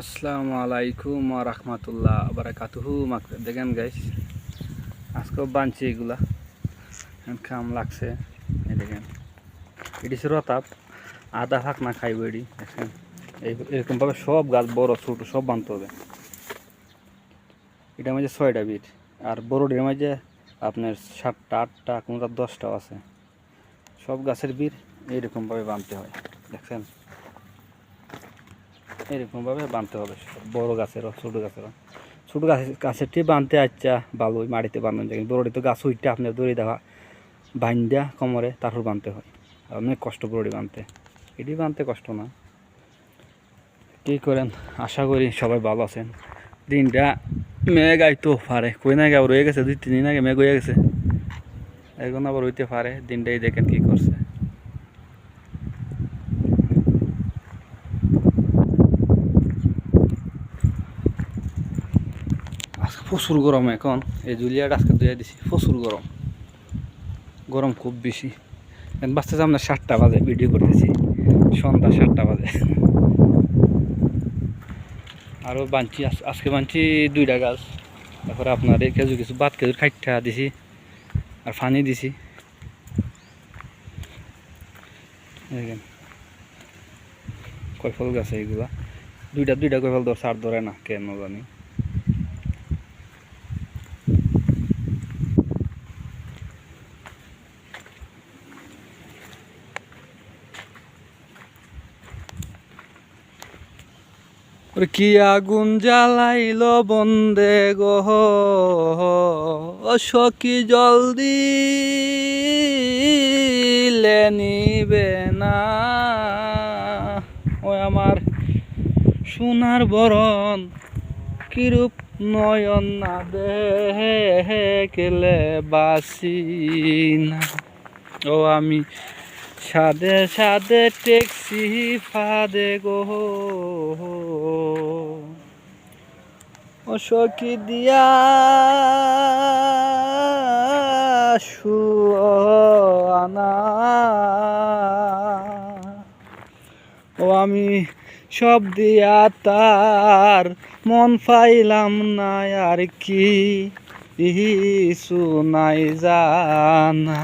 আসসালামু আলাইকুম রহমতুল্লাহ বারাকাতুহু। মাক দেখেন গাইস আজকেও বানছি এগুলা। খাম লাগছে। এই দেখেন, এটি রতাপ আদা ফাঁক না খাইব এটি, দেখেন। এরকমভাবে সব গাছ বড়, ছোট, সব বানতে হবে। এটার মাঝে ছয়টা বিট আর বড়টির মাঝে আপনার সাতটা, আটটা, কোনটা দশটাও আছে। সব গাছের বীর এইরকমভাবে বানতে হয়। দেখছেন? এরকমভাবে বানতে হবে। বড় গাছেরও, ছোটো গাছেরও। ছোটো গাছের গাছেরটি বানতে আচ্ছা ওই মাটিতে বানানো যায় বড়টি তো গাছ উইটে আপনার দড়ি দেওয়া বাইন দেওয়া কোমরে তারপর বানতে হয়। আর অনেক কষ্ট বড়ি বানতে। এটি বানতে কষ্ট না। কী করেন? আশা করি সবাই ভালো আছেন। দিনটা মেঘ আইতো পারে। কই না আবার রয়ে গেছে, দুই তিন দিন আগে মেঘ হয়ে গেছে। এখন আবার হইতে পারে। দিনটাই দেখেন কি করছে আজকে প্রচুর গরম এখন। এই জুলিয়াটা আজকে ধুয়ে দিছি, প্রচুর গরম। গরম খুব বেশি। এখন বাঁচতেছে আপনার সাতটা বাজে ভিডিও করতেছি। সন্ধ্যা সাতটা বাজে। আরও আজ- আজকে বানছি দুইটা গাছ। তারপরে আপনার এই কিছু কিছু বাদ খেজুর খাইটা দিছি, আর ফানি দিছি। দেখেন। কয়ফল গাছে এইগুলা দুইটা দুইটা কয়ফল ধর, সার ধরে না, কেন জানি। কি আগুন জ্বালাইল বন্দে গহ? সখী জলদি নিবে না? ও আমার সোনার বরণ, কিরূপ নয়ন না দেহে কেলে বাসি না। ও আমি সাদে সাদে ট্যাক্সি ফাদে গো। ও সখী দিয়া আনা। ও আমি সব দিয়া তার মন পাইলাম না আর কি। নাই জানা।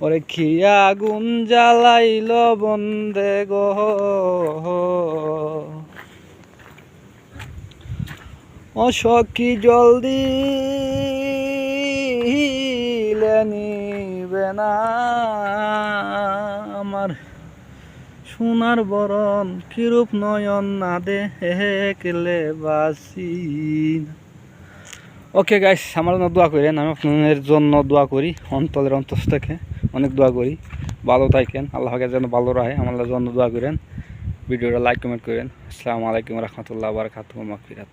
ওরে খিয়া আগুন জ্বালাইল বন্দে গো। ও সখী জলদি নিবে না। আমার সোনার বরণ কিরূপ নয়ন না দে বাসি ওকে গাইস আমার জন্য দোয়া করেন, আমি আপনাদের জন্য দোয়া করি অন্তলের অন্তস থেকে অনেক দোয়া করি। ভালো থাকেন, আল্লাহকে যেন ভালো রাখে, আমার জন্য দোয়া করেন। ভিডিওটা লাইক কমেন্ট করেন। আসসালামু আলাইকুম রহমতুল্লাহ বারকাতুহ মাকফিরাত